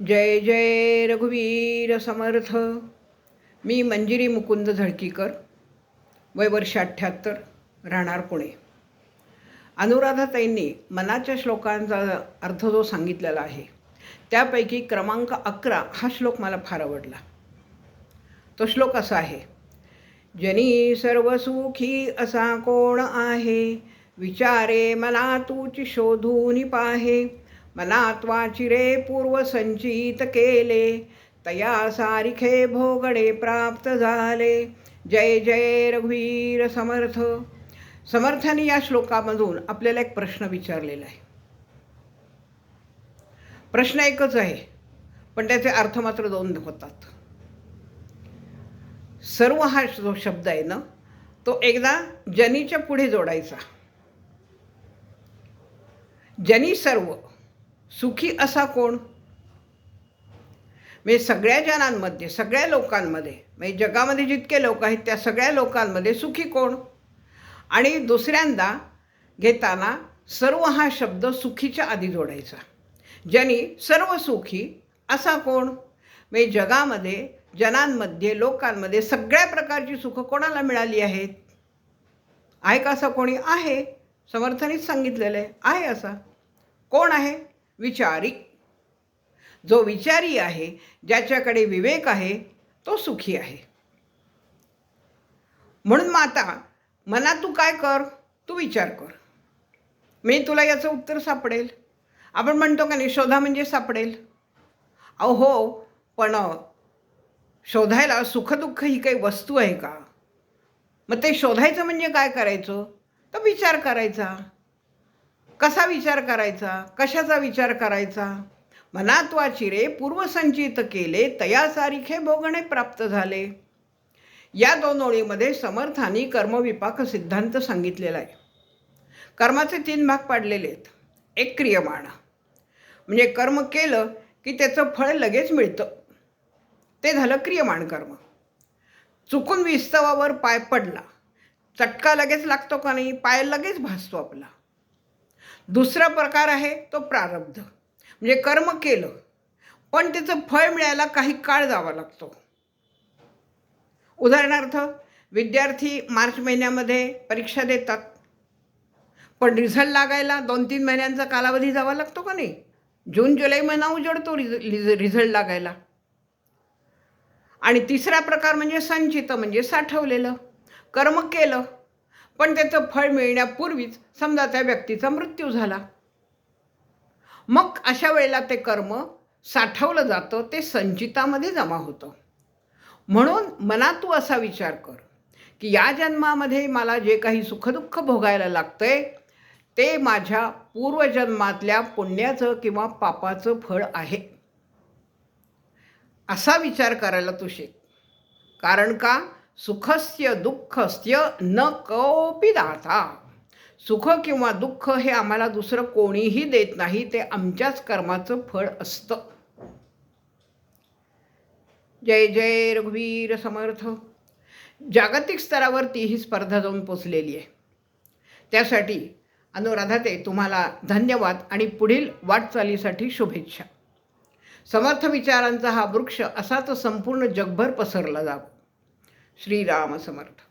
जय जय रघुवीर समर्थ. मी मंजिरी मुकुंद झळकीकर वय वर्ष अठ्ठ्याहत्तर राहणार पुणे. अनुराधाताईंनी मनाच्या श्लोकांचा अर्थ जो सांगितलेला आहे त्यापैकी क्रमांक अकरा हा श्लोक मला फार आवडला. तो श्लोक असा आहे जनी सर्व सुखी असा कोण आहे? विचारे मला तूची शोधून पाहे. मनात वाचिरे पूर्व संचित केले. तया सारिखे भोगडे प्राप्त झाले. जय जय रघुवीर समर्थ. समर्थाने या श्लोकामधून आपल्याला एक प्रश्न विचारलेला आहे. प्रश्न एकच आहे पण त्याचे अर्थ मात्र दोन होतात. सर्व हा जो शब्द आहे ना तो एकदा जनीच्या पुढे जोडायचा. जनी सर्व सुखी असा कोण? म्हणजे सगळ्या जनांमध्ये सगळ्या लोकांमध्ये म्हणजे जगामध्ये जितके लोक आहेत त्या सगळ्या लोकांमध्ये सुखी कोण? आणि दुसऱ्यांदा घेताना सर्व हा शब्द सुखीच्या आधी जोडायचा. ज्यांनी सर्व सुखी असा कोण? म्हणजे जगामध्ये जनांमध्ये लोकांमध्ये सगळ्या प्रकारची सुखं कोणाला मिळाली आहेत? आहे का असं कोणी? आहे. समर्थनीच सांगितलेलं आहे. आहे असा. कोण आहे? विचारी. जो विचारी आहे ज्याच्याकडे विवेक आहे तो सुखी आहे. म्हणून मग आता मनात तू काय कर? तू विचार कर. मी तुला याचं उत्तर सापडेल. आपण म्हणतो का नाही शोधा म्हणजे सापडेल. अहो हो पण शोधायला सुखदुःख ही काही वस्तू आहे का? मग ते शोधायचं म्हणजे काय करायचं? तर विचार करायचा. कसा विचार करायचा? कशाचा विचार करायचा? मनात वाचिरे पूर्वसंचित केले तया सारिखे भोगणे प्राप्त झाले. या दोन ओळीमध्ये समर्थानी कर्मविपाक सिद्धांत सांगितलेला आहे. कर्माचे तीन भाग पाडलेले आहेत. एक क्रियमाण. म्हणजे कर्म केलं की त्याचं फळ लगेच मिळतं. ते झालं क्रियमाण कर्म. चुकून विस्तवावर पाय पडला. चटका लगेच लागतो का नाही? पाय लगेच भासतो आपला. दुसरा प्रकार आहे तो प्रारब्ध. म्हणजे कर्म केलं पण त्याचं फळ मिळायला काही काळ जावा लागतो. उदाहरणार्थ विद्यार्थी मार्च महिन्यामध्ये परीक्षा देतात पण रिझल्ट लागायला दोन तीन महिन्यांचा कालावधी जावा लागतो का नाही? जून जुलै महिना उजडतो रिझ रिझल्ट लागायला. आणि तिसरा प्रकार म्हणजे संचित म्हणजे साठवलेलं. कर्म केलं पण त्याचं फळ मिळण्यापूर्वीच समजा त्या व्यक्तीचा मृत्यू झाला. मग अशा वेळेला ते कर्म साठवलं जातं ते संचितामध्ये जमा होतं. म्हणून मनात तू असा विचार कर की या जन्मामध्ये मला जे काही सुखदुःख भोगायला लागतंय ते माझ्या पूर्वजन्मातल्या पुण्याचं किंवा पापाचं फळ आहे. असा विचार करायला तू शिक कारण का? सुखस्य दुःखस्य न कोपी दाता. सुख किंवा दुःख हे आम्हाला दुसरं कोणीही देत नाही ते आमच्याच कर्माचं फळ असतं. जय जय रघुवीर समर्थ. जागतिक स्तरावरती ही स्पर्धा जाऊन पोचलेली आहे. त्यासाठी अनुराधाते तुम्हाला धन्यवाद आणि पुढील वाटचालीसाठी शुभेच्छा. समर्थ विचारांचा हा वृक्ष असाच संपूर्ण जगभर पसरला जावं. श्रीराम समर्थ